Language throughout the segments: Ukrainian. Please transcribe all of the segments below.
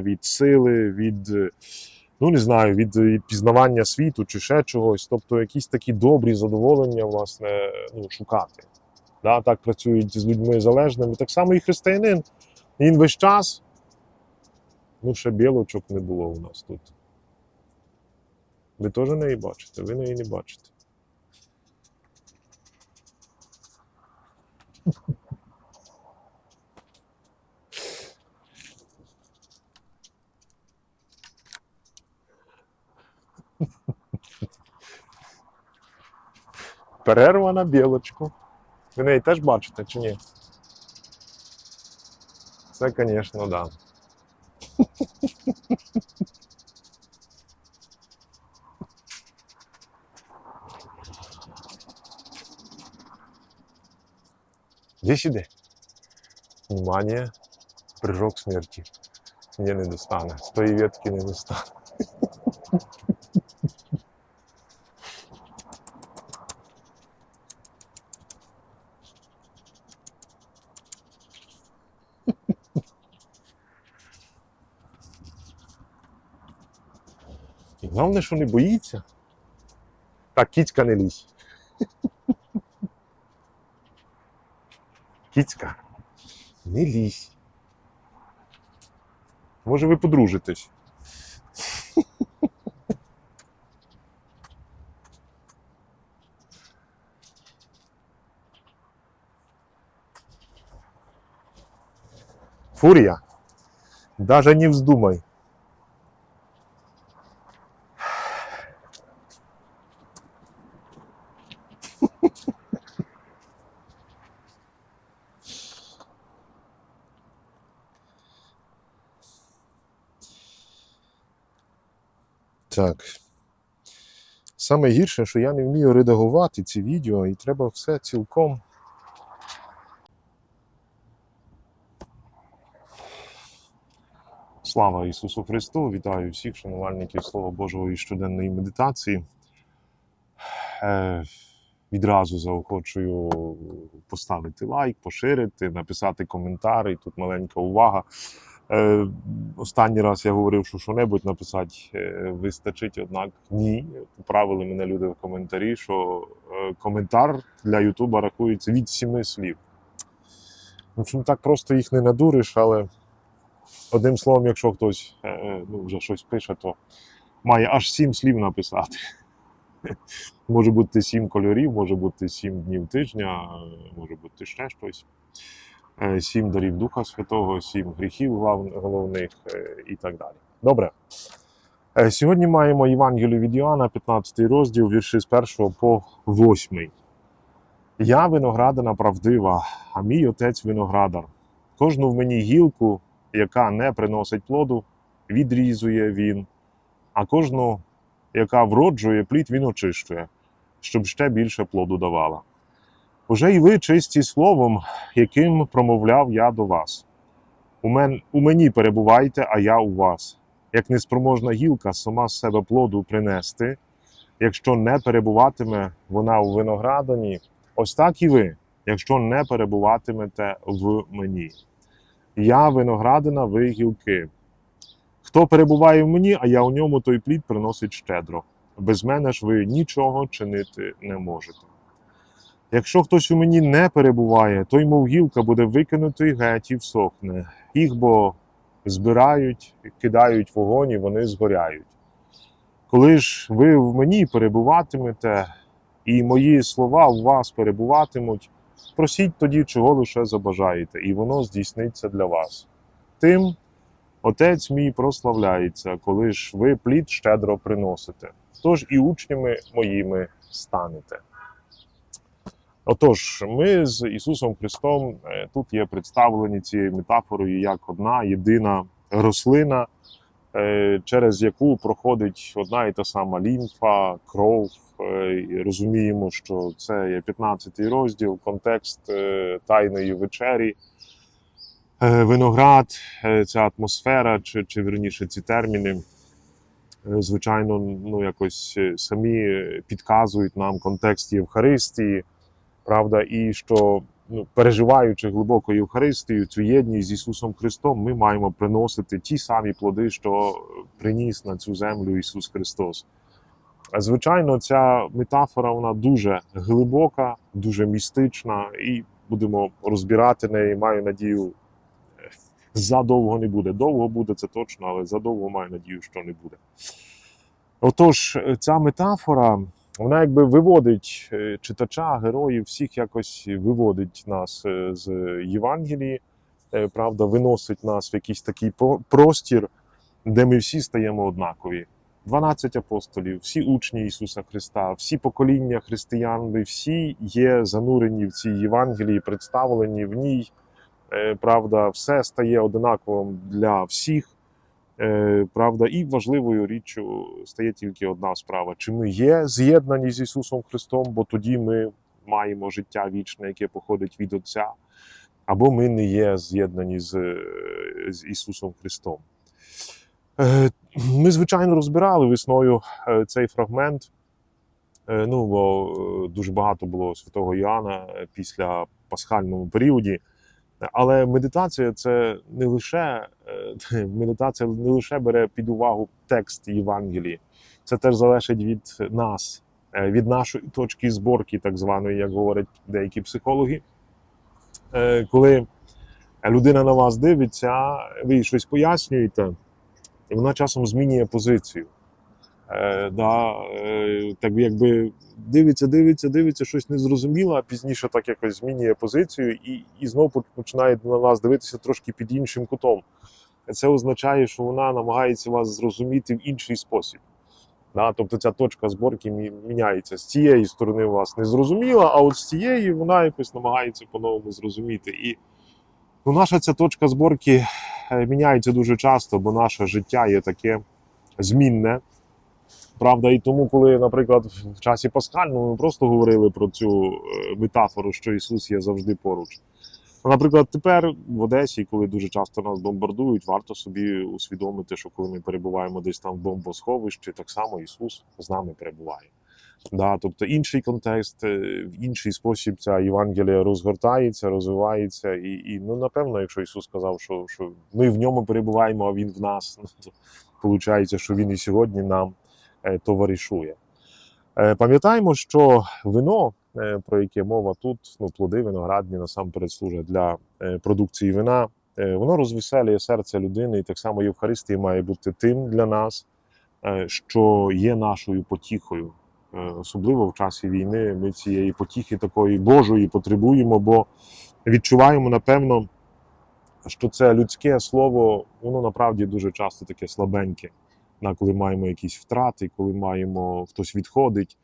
від сили, від, е, ну не знаю, від, від пізнавання світу чи ще чогось. Тобто якісь такі добрі задоволення, власне, ну, шукати. Да, так працюють з людьми залежними. Так само і християнин. Він весь час. Ну, ще білочок не було у нас тут. Ви теж неї бачите, ви неї не бачите. Перерва на білочку. Ви неї теж бачите чи ні? Це, звісно, да. Иди сюда. Внимание. Прыжок смерти. Мне не достане. З тої ветки не достане. Головне, що не боїться. Так, кіцька не лізь. Кіцька, не лізь. Може, ви подружитесь. Фурія, даже не вздумай. Так. Саме гірше, що я не вмію редагувати ці відео, і треба все цілком. Слава Ісусу Христу! Вітаю всіх шанувальників Слова Божого і щоденної медитації. Е, відразу заохочую поставити лайк, поширити, написати коментар. І тут маленька увага. Е, останній раз я говорив, що що-небудь написати е, вистачить, однак ні. Поправили мене люди в коментарі, що е, коментар для Ютуба рахується від сіми слів. Ну, так просто їх не надуриш, але одним словом, якщо хтось ну, вже щось пише, то має аж сім слів написати. Може бути сім кольорів, може бути сім днів тижня, може бути ще щось. Е, Сім дарів Духа Святого, сім гріхів головних е, і так далі. Добре. Е, Сьогодні маємо Євангелію від Іоанна, 15 розділ, вірші з 1 по 8. Я виноградина правдива, а мій отець виноградар. Кожну в мені гілку, яка не приносить плоду, відрізує він, а кожну, яка вроджує плід, він очищує, щоб ще більше плоду давала. Уже й ви чисті словом, яким промовляв я до вас. У, мен, у мені перебувайте, а я у вас. Як неспроможна гілка сама з себе плоду принести, якщо не перебуватиме вона у виноградині, ось так і ви, якщо не перебуватимете в мені. Я виноградина, ви гілки. Хто перебуває в мені, а я у ньому, той плід приносить щедро. Без мене ж ви нічого чинити не можете. Якщо хтось у мені не перебуває, той, мов гілка, буде викинутий геть і всохне. Їх бо збирають, кидають вогонь і вони згоряють. Коли ж ви в мені перебуватимете, і мої слова в вас перебуватимуть, просіть тоді, чого лише забажаєте, і воно здійсниться для вас. Тим Отець мій прославляється, коли ж ви плід щедро приносите, тож і учнями моїми станете. Отож, ми з Ісусом Христом е, тут є представлені цією метафорою як одна єдина рослина, е, через яку проходить одна і та сама лімфа, кров. Е, Розуміємо, що це є 15 й розділ, контекст Тайної вечері. Виноград, ця атмосфера, чи, чи вірніше ці терміни, звичайно, ну якось самі підказують нам контекст Євхаристії, правда, і що ну, переживаючи глибоко Євхаристію, цю єдність з Ісусом Христом, ми маємо приносити ті самі плоди, що приніс на цю землю Ісус Христос. Звичайно, ця метафора вона дуже глибока, дуже містична, і будемо розбирати неї. Маю надію, задовго не буде. Довго буде це точно, але задовго маю надію, що не буде. Отож, ця метафора, вона якби виводить е, читача, героїв, всіх якось виводить нас е, з Євангелії, е, правда, виносить нас в якийсь такий простір, де ми всі стаємо однакові. 12 апостолів, всі учні Ісуса Христа, всі покоління християн, ми всі є занурені в цій Євангелії, представлені в ній. Правда, все стає одинаковим для всіх. Е, Правда, і важливою річчю стає тільки одна справа: чи ми є з'єднані з Ісусом Христом, бо тоді ми маємо життя вічне, яке походить від Отця, або ми не є з'єднані з, е, з Ісусом Христом. Е, Ми, звичайно, розбирали весною цей фрагмент. Ну, бо дуже багато було святого Іоанна після пасхальному періоді. Але медитація це не лише е, медитація не лише бере під увагу текст Євангелії, це теж залежить від нас, е, від нашої точки зборки, так званої, як говорять деякі психологи. Е, Коли людина на вас дивиться, ви їй щось пояснюєте, і вона часом змінює позицію. Е, да, е, так якби дивиться, дивиться, дивиться, щось незрозуміло, а пізніше так якось змінює позицію і, і знову починає на вас дивитися трошки під іншим кутом. Це означає, що вона намагається вас зрозуміти в інший спосіб. Да? Тобто ця точка зборки міняється. З цієї сторони вас не зрозуміла, а от з цієї вона якось намагається по-новому зрозуміти. І ну, наша ця точка зборки е, міняється дуже часто, бо наше життя є таке змінне. Правда, і тому, коли, наприклад, в часі пасхальному ми просто говорили про цю е, метафору, що Ісус є завжди поруч. Наприклад, тепер в Одесі, коли дуже часто нас бомбардують, варто собі усвідомити, що коли ми перебуваємо десь там в бомбосховищі, так само Ісус з нами перебуває. Да, тобто інший контекст, е, в інший спосіб ця Євангелія розгортається, розвивається. І, і ну, напевно, якщо Ісус сказав, що, що ми в ньому перебуваємо, а Він в нас, ну, то виходить, що Він і сьогодні нам е, товаришує. Е, Пам'ятаємо, що вино, е, про яке мова тут, ну, плоди виноградні насамперед служать для е, продукції вина, е, воно розвеселює серце людини, і так само Євхаристія має бути тим для нас, е, що є нашою потіхою. Е, Особливо в часі війни ми цієї потіхи такої Божої потребуємо, бо відчуваємо, напевно, що це людське слово, воно направді дуже часто таке слабеньке. Да, коли маємо якісь втрати, коли маємо хтось відходить,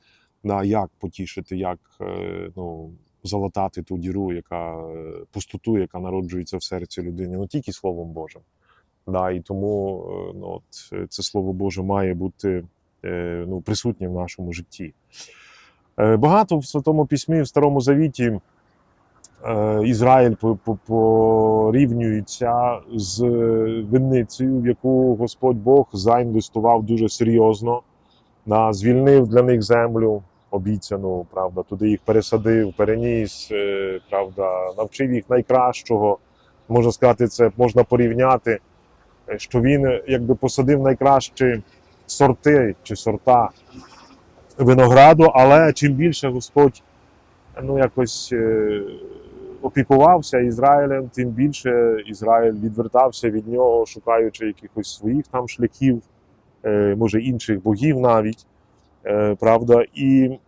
да, як потішити, як е, ну, залатати ту діру, яка е, пустоту, яка народжується в серці людини, ну тільки Словом Божим. Да, і тому е, ну, от, це Слово Боже має бути ну, присутнє в нашому житті. Багато в Святому Письмі, в Старому Завіті Ізраїль по- по- порівнюється з винницею, в яку Господь Бог заінвестував дуже серйозно, звільнив для них землю обіцяну, правда, туди їх пересадив, переніс, е, правда, навчив їх найкращого. Можна сказати, це можна порівняти, е, що він е, якби посадив найкращі сорти чи сорта винограду, але чим більше Господь ну, якось е, опікувався Ізраїлем, тим більше Ізраїль відвертався від нього, шукаючи якихось своїх там шляхів, е, може інших богів навіть. Е, правда, і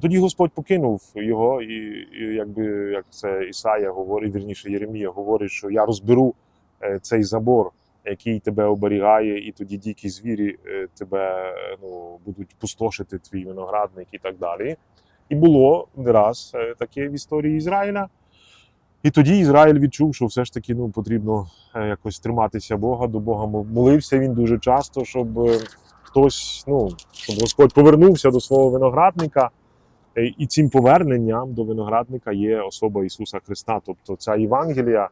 тоді Господь покинув його, і, і якби як це Ісая говорить, вірніше Єремія говорить, що я розберу е, цей забор, який тебе оберігає, і тоді дикі звірі тебе ну, будуть пустошити твій виноградник і так далі. І було не раз таке в історії Ізраїля. І тоді Ізраїль відчув, що все ж таки ну, потрібно е, якось триматися Бога, до Бога мол- молився він дуже часто, щоб е, хтось, ну, щоб Господь повернувся до свого виноградника. Е, І цим поверненням до виноградника є особа Ісуса Христа. Тобто ця Євангелія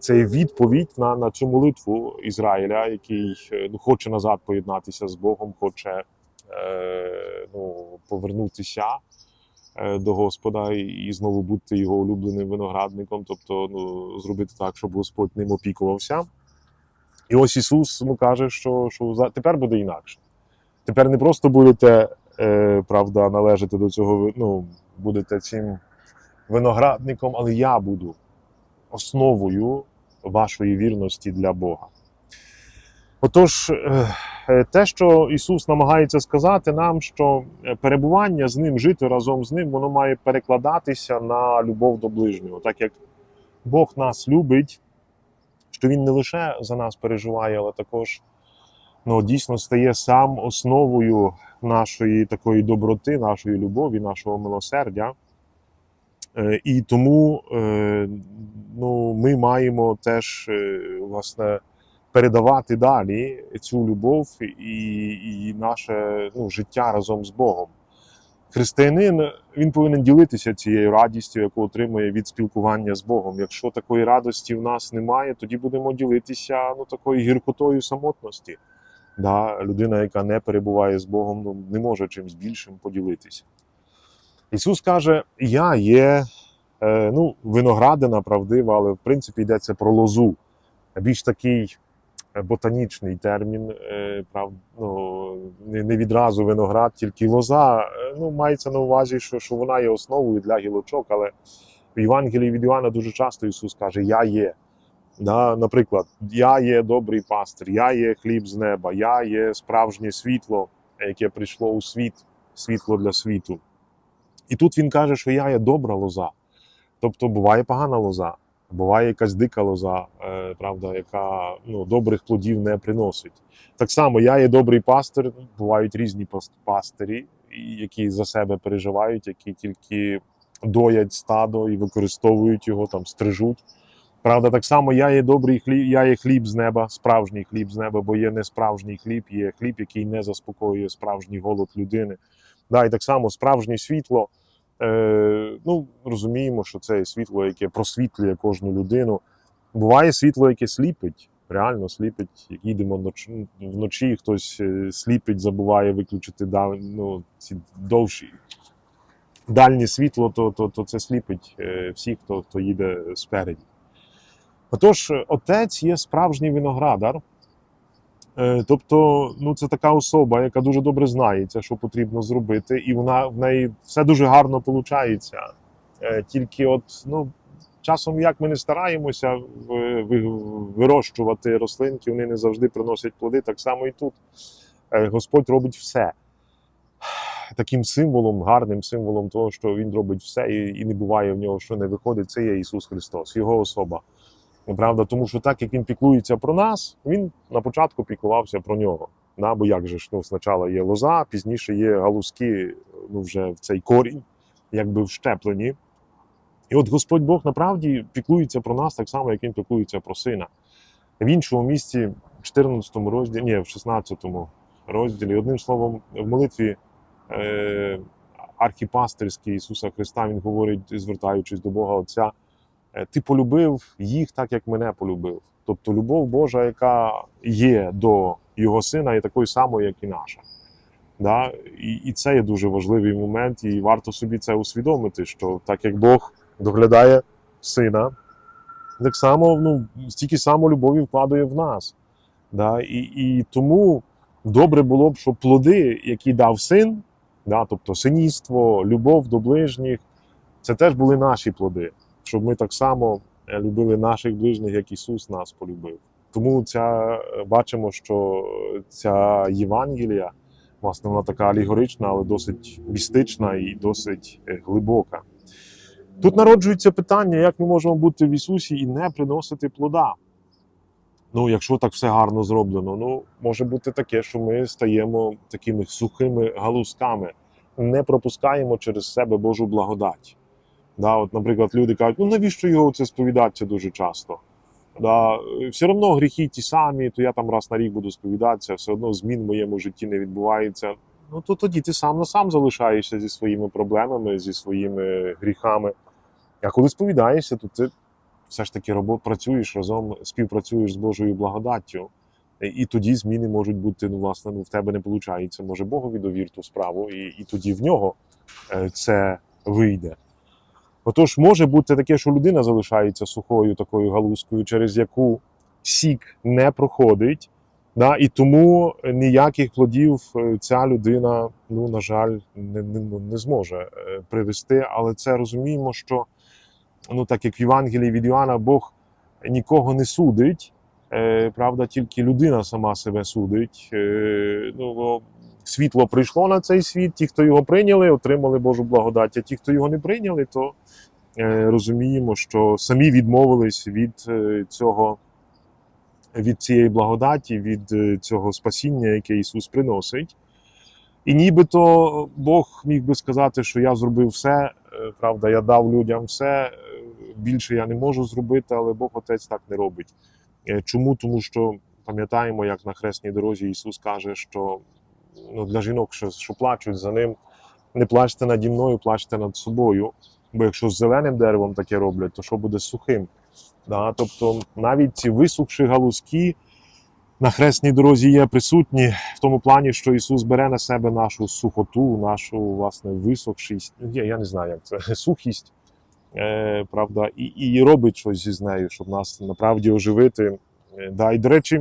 це відповідь на, на цю молитву Ізраїля, який ну, хоче назад поєднатися з Богом, хоче е, ну, повернутися. Е, до Господа і, знову бути його улюбленим виноградником, тобто ну, зробити так, щоб Господь ним опікувався. І ось Ісус йому каже, що, що тепер буде інакше. Тепер не просто будете е, правда, належати до цього, ну, будете цим виноградником, але я буду основою вашої вірності для Бога. Отож, е, те, що Ісус намагається сказати нам, що перебування з Ним, жити разом з Ним, воно має перекладатися на любов до ближнього, так як Бог нас любить, що Він не лише за нас переживає, але також ну, дійсно стає сам основою нашої такої доброти, нашої любові, нашого милосердя. Е, І тому е, ну, ми маємо теж власне передавати далі цю любов і, і наше ну, життя разом з Богом. Християнин він повинен ділитися цією радістю, яку отримує від спілкування з Богом. Якщо такої радості в нас немає, тоді будемо ділитися ну, такою гіркотою самотності. Да, людина, яка не перебуває з Богом, ну, не може чимось більшим поділитися. Ісус каже: Я є е, ну, виноградина правдива, але в принципі йдеться про лозу. Більш такий ботанічний термін, е, прав, ну, не, відразу виноград, тільки лоза. Е, Ну, мається на увазі, що, що вона є основою для гілочок, але в Євангелії від Іоанна дуже часто Ісус каже: Я є. Да, наприклад, я є добрий пастир, я є хліб з неба, я є справжнє світло, яке прийшло у світ, світло для світу. І тут він каже, що я є добра лоза. Тобто буває погана лоза, буває якась дика лоза, е, правда, яка ну, добрих плодів не приносить. Так само я є добрий пастир, бувають різні пас- пастирі, які за себе переживають, які тільки доять стадо і використовують його, там стрижуть. Правда, так само я є добрий хліб, я є хліб з неба, справжній хліб з неба, бо є не справжній хліб, є хліб, який не заспокоює справжній голод людини. Да, і так само справжнє світло. Е, ну, розуміємо, що це світло, яке просвітлює кожну людину. Буває світло, яке сліпить, реально сліпить. Як їдемо вночі, хтось е, сліпить, забуває виключити да, ну, ці довші дальнє світло, то, то, то це сліпить е, всіх, хто, хто їде спереді. Отож, отець є справжній виноградар. Е, Тобто, ну це така особа, яка дуже добре знається, що потрібно зробити, і вона в неї все дуже гарно виходить. Тільки, от ну часом, як ми не стараємося вирощувати рослинки, вони не завжди приносять плоди. Так само і тут Е, Господь робить все. Таким символом, гарним символом того, що Він робить все, і, і не буває в нього, що не виходить, це є Ісус Христос, Його особа. Ну, Правда, тому що так як він піклується про нас, він на початку піклувався про нього. Да, бо як же ж ну, спочатку є лоза, пізніше є галузки, ну вже в цей корінь, якби вщеплені. І от Господь Бог направді піклується про нас так само, як він піклується про сина. В іншому місці, в 14 розділі, ні, в 16 розділі, одним словом, в молитві е, архіпастерській Ісуса Христа, Він говорить, звертаючись до Бога Отця. Е, ти полюбив їх так, як мене полюбив. Тобто любов Божа, яка є до його сина, є такою самою, як і наша. Да? І, і це є дуже важливий момент, і варто собі це усвідомити, що так як Бог доглядає сина, так само ну, стільки само любові вкладує в нас. Да? І, і тому добре було б, щоб плоди, які дав син, да? тобто синівство, любов до ближніх, це теж були наші плоди щоб ми так само е, любили наших ближніх, як Ісус нас полюбив. Тому ця е, бачимо, що ця Євангелія, власне, вона така алегорична, але досить містична і досить е, глибока. Тут народжується питання, як ми можемо бути в Ісусі і не приносити плода. Ну, якщо так все гарно зроблено, ну може бути таке, що ми стаємо такими сухими галузками, не пропускаємо через себе Божу благодать. Да, от, наприклад, люди кажуть, ну навіщо його це сповідатися дуже часто? Да, е, все одно гріхи ті самі, то я там раз на рік буду сповідатися, все одно змін в моєму житті не відбувається. Ну то тоді ти сам на сам залишаєшся зі своїми проблемами, зі своїми гріхами. А коли сповідаєшся, то ти все ж таки робот, працюєш разом, співпрацюєш з Божою благодаттю. І, і тоді зміни можуть бути, ну, власне, ну, в тебе не виходить. Може Богові довір ту справу, і, і тоді в нього е, це вийде. Отож, може бути таке, що людина залишається сухою такою галузкою, через яку сік не проходить, да, і тому ніяких плодів е, ця людина, ну, на жаль, не, не, ну, не зможе е, привести. Але це розуміємо, що ну, так як в Євангелії від Іоанна Бог нікого не судить, е, правда, тільки людина сама себе судить. Ну, світло прийшло на цей світ, ті, хто його прийняли, отримали Божу благодать, а ті, хто його не прийняли, то е, розуміємо, що самі відмовились від е, цього. Від цієї благодаті, від е, цього спасіння, яке Ісус приносить. І нібито Бог міг би сказати, що я зробив все, правда, я дав людям все, більше я не можу зробити, але Бог Отець так не робить. Чому? Тому що пам'ятаємо, як на хресній дорозі Ісус каже, що ну, для жінок, що, що плачуть за ним, не плачте наді мною, плачте над собою. Бо якщо з зеленим деревом таке роблять, то що буде сухим? Да? Тобто навіть ці висохші галузки на хресній дорозі є присутні в тому плані, що Ісус бере на себе нашу сухоту, нашу власне висохшість. Я, я не знаю, як це сухість, е, правда, і, і робить щось з нею, щоб нас направді оживити. Е, Да, і, до речі,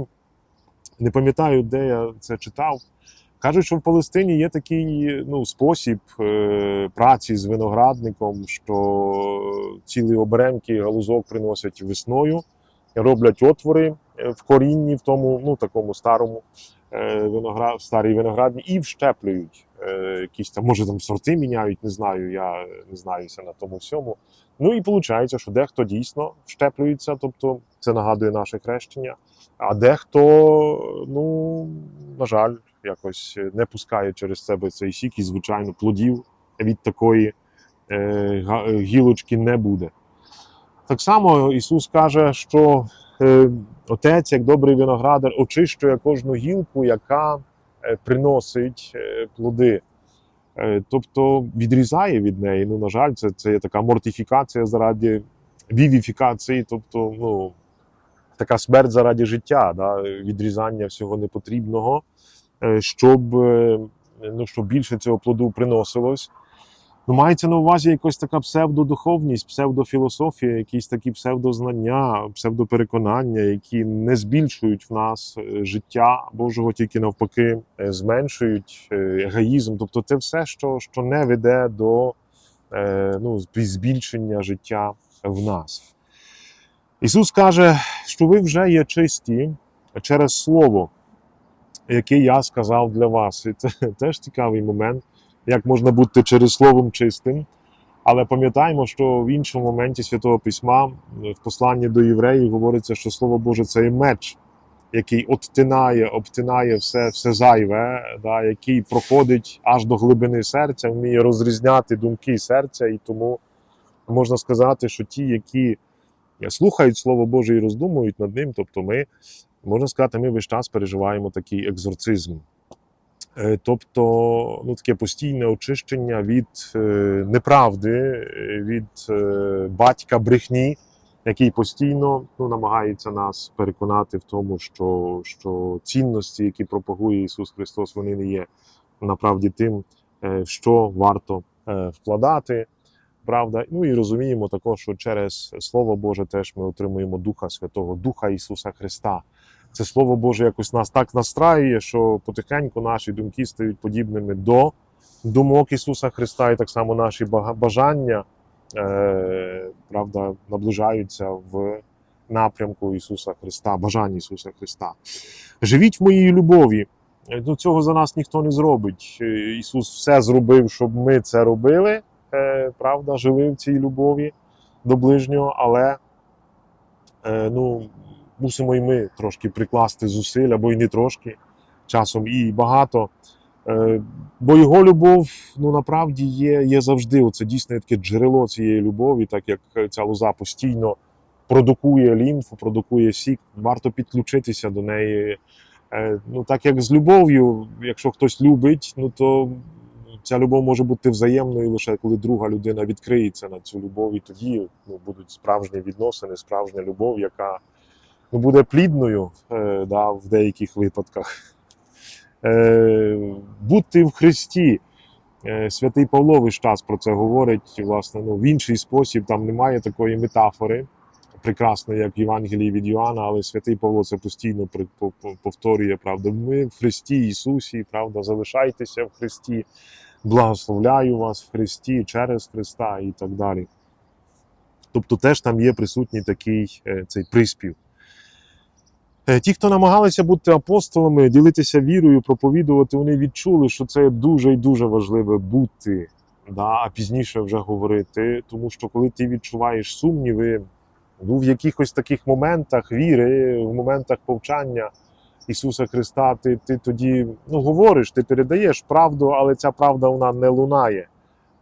не пам'ятаю, де я це читав. Кажуть, що в Палестині є такий ну, спосіб е, праці з виноградником, що цілі оберемки галузок приносять весною, роблять отвори е, в корінні, в тому ну, такому старому е, виноград, старій виноградні, і вщеплюють. Е, якісь там, може там сорти міняють, не знаю, я не знаюся на тому всьому. Ну і виходить, що дехто дійсно вщеплюється, тобто це нагадує наше хрещення, а дехто, ну, на жаль, якось не пускає через себе цей сік, і, звичайно, плодів від такої е, е, гілочки не буде. Так само Ісус каже, що е, Отець, як добрий виноградар, очищує кожну гілку, яка е, приносить е, плоди. Е, тобто відрізає від неї. Ну, на жаль, це, це є така мортифікація заради вівіфікації, тобто, ну, така смерть заради життя, да, відрізання всього непотрібного, е, щоб, е, ну, щоб більше цього плоду приносилось. Ну, мається на увазі якась така псевдодуховність, псевдофілософія, якісь такі псевдознання, псевдопереконання, які не збільшують в нас е, життя Божого, тільки навпаки, е, зменшують е, егоїзм. Тобто, це все, що, що не веде до е, ну, збільшення життя в нас. Ісус каже, що ви вже є чисті через Слово, яке я сказав для вас. І це теж цікавий момент як можна бути через словом чистим. Але пам'ятаємо, що в іншому моменті Святого Письма в посланні до євреїв говориться, що Слово Боже це є меч, який обтинає, обтинає все, все зайве, да, який проходить аж до глибини серця, вміє розрізняти думки серця, і тому можна сказати, що ті, які слухають Слово Боже і роздумують над ним, тобто ми, можна сказати, ми весь час переживаємо такий екзорцизм. Е, Тобто ну, таке постійне очищення від е, неправди, е, від батька брехні, який постійно ну, намагається нас переконати в тому, що, що цінності, які пропагує Ісус Христос, вони не є направді тим, в що варто вкладати. Правда, ну і розуміємо також, що через Слово Боже теж ми отримуємо Духа Святого, Духа Ісуса Христа. Це Слово Боже якось нас так настраює, що потихеньку наші думки стають подібними до думок Ісуса Христа, і так само наші бажання е, правда, наближаються в напрямку Ісуса Христа, бажань Ісуса Христа. Живіть в моїй любові. Е, Ну, цього за нас ніхто не зробить. Е, Ісус все зробив, щоб ми це робили. Е, правда, жили в цій любові до ближнього, але е, ну, мусимо і ми трошки прикласти зусиль, або й не трошки, часом і багато. Е, Бо його любов ну направді є, є завжди. Оце дійсно таке джерело цієї любові, так як ця лоза постійно продукує лімфу, продукує сік. Варто підключитися до неї. Е, Ну, так як з любов'ю, якщо хтось любить, ну то ця любов може бути взаємною лише коли друга людина відкриється на цю любов, і тоді ну, будуть справжні відносини, справжня любов, яка ну, буде плідною е, да, в деяких випадках. Е, бути в Христі. Е, Святий Павло весь час про це говорить, власне, ну, в інший спосіб, там немає такої метафори прекрасної, як в Євангелії від Йоанна, але святий Павло це постійно повторює, правда. Ми в Христі Ісусі, правда, залишайтеся в Христі, благословляю вас в Христі через Христа і так далі. Тобто теж там є присутній такий е, цей приспів. Е, Ті, хто намагалися бути апостолами, ділитися вірою, проповідувати, вони відчули, що це дуже і дуже важливо бути, да, а пізніше вже говорити. Тому що коли ти відчуваєш сумніви, ну, в якихось таких моментах віри, в моментах повчання Ісуса Христа, ти, ти тоді ну, говориш, ти передаєш правду, але ця правда вона не лунає.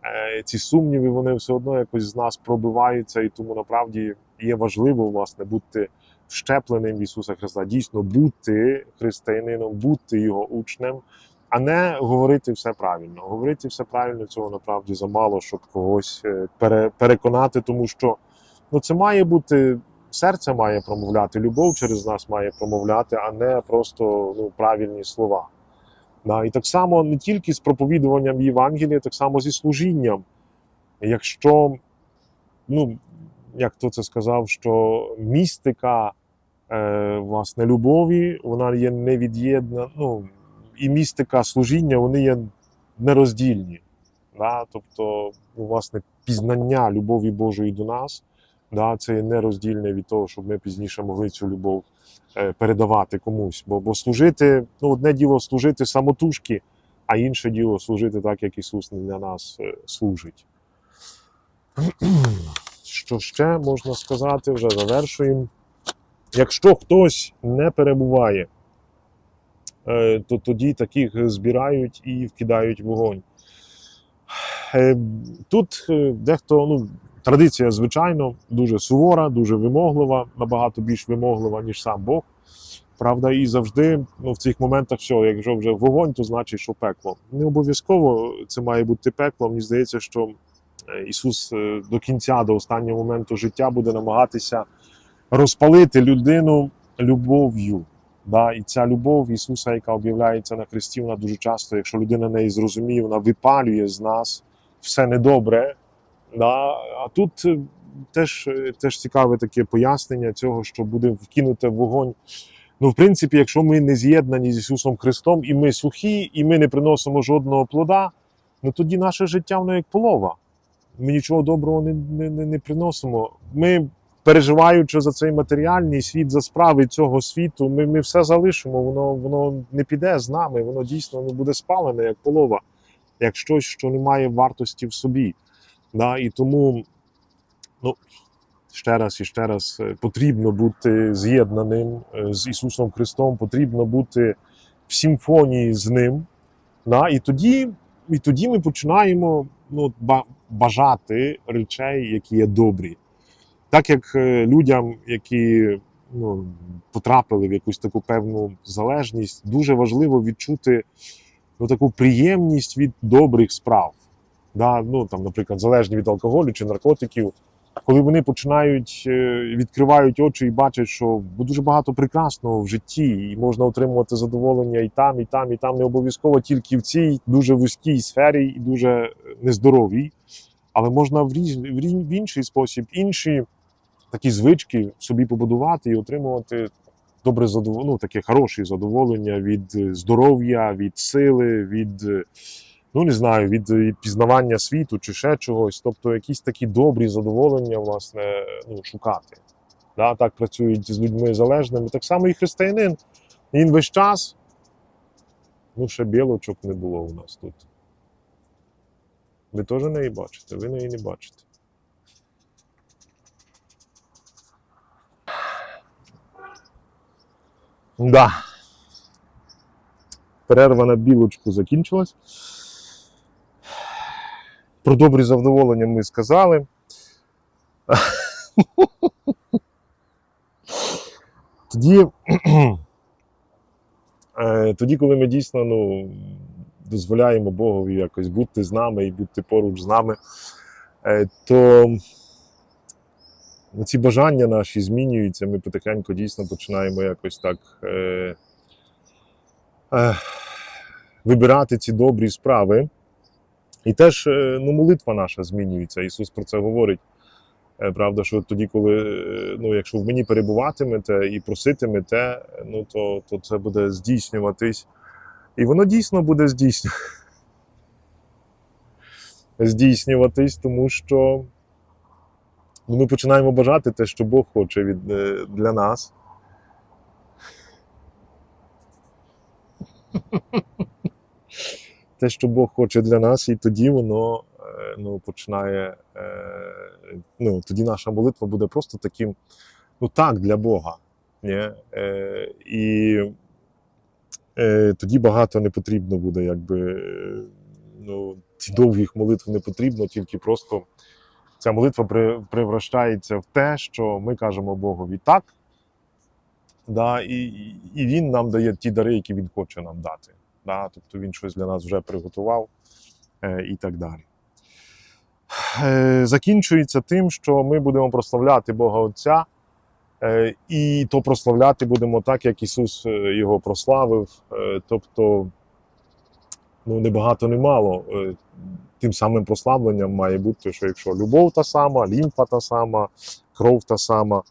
Е, Ці сумніви вони все одно якось з нас пробиваються, і тому насправді є важливо власне бути вщепленим в Ісуса Христа, дійсно бути християнином, бути його учнем, а не говорити все правильно. Говорити все правильно цього насправді замало, щоб когось е, пере, переконати, тому що ну, це має бути. Серце має промовляти, любов через нас має промовляти, а не просто ну, правильні слова. Да, і так само не тільки з проповідуванням Євангелія, так само зі служінням. Якщо, ну, як хто це сказав, що містика е, власне любові, вона є невід'єдна, ну, і містика служіння, вони є нероздільні. Да? Тобто, ну, власне, пізнання любові Божої до нас, да, це є нероздільне від того, щоб ми пізніше могли цю любов е, передавати комусь. Бо, бо служити, ну, одне діло служити самотужки, а інше діло служити так, як Ісус для нас е, служить. Що ще можна сказати, вже завершуємо. Якщо хтось не перебуває, е, то тоді таких збирають і вкидають вогонь. Е, Тут е, дехто, ну, традиція, звичайно, дуже сувора, дуже вимоглива, набагато більш вимоглива, ніж сам Бог. Правда, і завжди ну, в цих моментах все, якщо вже вогонь, то значить, що пекло. Не обов'язково це має бути пекло. Мені здається, що Ісус до кінця, до останнього моменту життя буде намагатися розпалити людину любов'ю. Да? І ця любов Ісуса, яка об'являється на хресті, вона дуже часто, якщо людина неї зрозуміє, вона випалює з нас все недобре. Да? А тут е, теж, е, теж цікаве таке пояснення цього, що буде вкинуте в вогонь. Ну, в принципі, якщо ми не з'єднані з Ісусом Христом, і ми сухі, і ми не приносимо жодного плода, ну тоді наше життя воно як полова. Ми нічого доброго не, не, не приносимо. Ми, переживаючи за цей матеріальний світ, за справи цього світу, ми, ми все залишимо, воно, воно не піде з нами, воно дійсно ну, буде спалене як полова, як щось, що не має вартості в собі. Да? І тому, ну, ще раз і ще раз е, потрібно бути з'єднаним е, з Ісусом Христом, потрібно бути в симфонії з Ним. Да? І, тоді, і тоді ми починаємо ну, бажати речей, які є добрі. Так як е, людям, які ну, потрапили в якусь таку певну залежність, дуже важливо відчути ну, таку приємність від добрих справ. Да? Ну, там, наприклад, залежні від алкоголю чи наркотиків коли вони починають е, відкривають очі і бачать, що дуже багато прекрасного в житті, і можна отримувати задоволення і там, і там, і там не обов'язково тільки в цій дуже вузькій сфері і дуже нездоровій, але можна в різ- в інший спосіб інші такі звички собі побудувати і отримувати добре задоволення, ну, таке хороше задоволення від е, здоров'я, від сили, від. е, ну не знаю, від, від пізнавання світу чи ще чогось. Тобто якісь такі добрі задоволення, власне, ну, шукати. Да, так працюють з людьми залежними. Так само і християнин. Він весь час. Ну, ще білочок не було у нас тут. Ви теж неї бачите, ви неї не бачите. Да. Перерва на білочку закінчилась. Про добрі задоволення ми сказали. Тоді, е, тоді, коли ми дійсно ну, дозволяємо Богові якось бути з нами і бути поруч з нами, е, то ці бажання наші змінюються, ми потихеньку дійсно починаємо якось так е, е, вибирати ці добрі справи. І теж е, ну, молитва наша змінюється. Ісус про це говорить. Е, Правда, що тоді, коли е, ну, якщо в мені перебуватимете і проситимете, ну, то, то це буде здійснюватись. І воно дійсно буде здійсню... здійснюватись, тому що ми починаємо бажати те, що Бог хоче від, е, для нас. Те, що Бог хоче для нас, і тоді воно е, ну, починає. е, Ну, тоді наша молитва буде просто таким, ну так, для Бога. Ні? І тоді багато не потрібно буде, якби ну, довгих молитв не потрібно, тільки просто ця молитва превращається в те, що ми кажемо Богові так, да, і, і- Він нам дає ті дари, які Він хоче нам дати. Да, тобто він щось для нас вже приготував е, і так далі. Е, закінчується тим, що ми будемо прославляти Бога Отця, е, і то прославляти будемо так, як Ісус е, його прославив. Е, тобто, ну, не багато, не мало. Е, тим самим прославленням має бути, що якщо любов та сама, лімфа та сама, кров та сама,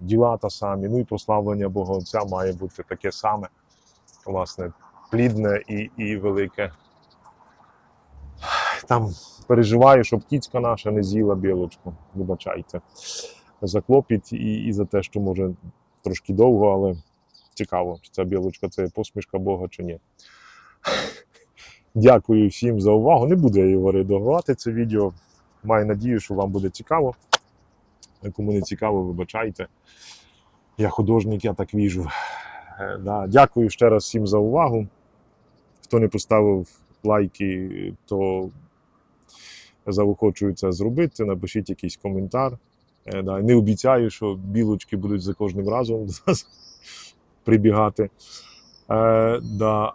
діла та самі, ну і прославлення Бога Отця має бути таке саме, власне, плідне і, і велике. Там переживаю, щоб кіцька наша не з'їла білочку. Вибачайте. За клопіт і, і за те, що може трошки довго, але цікаво, чи ця білочка це посмішка Бога чи ні. Дякую всім за увагу. Не буду я його редагувати це відео. Маю надію, що вам буде цікаво. Кому не цікаво, вибачайте. Я художник, я так віжу. Е, Да. Дякую ще раз всім за увагу. Хто не поставив лайки, то заохочую це зробити. Напишіть якийсь коментар. Е, Да. Не обіцяю, що білочки будуть за кожним разом до нас прибігати. Е, да.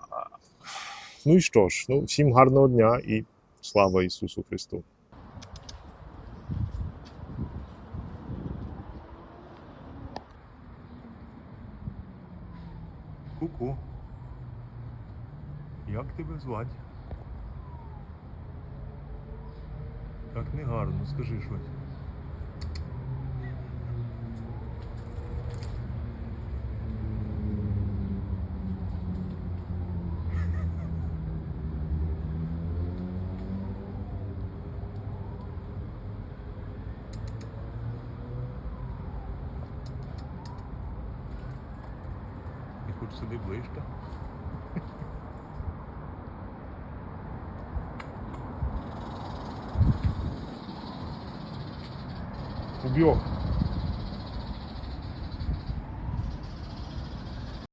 Ну і що ж, ну, всім гарного дня і слава Ісусу Христу! Ку-ку. Як тебе звати? Так негарно, скажи щось.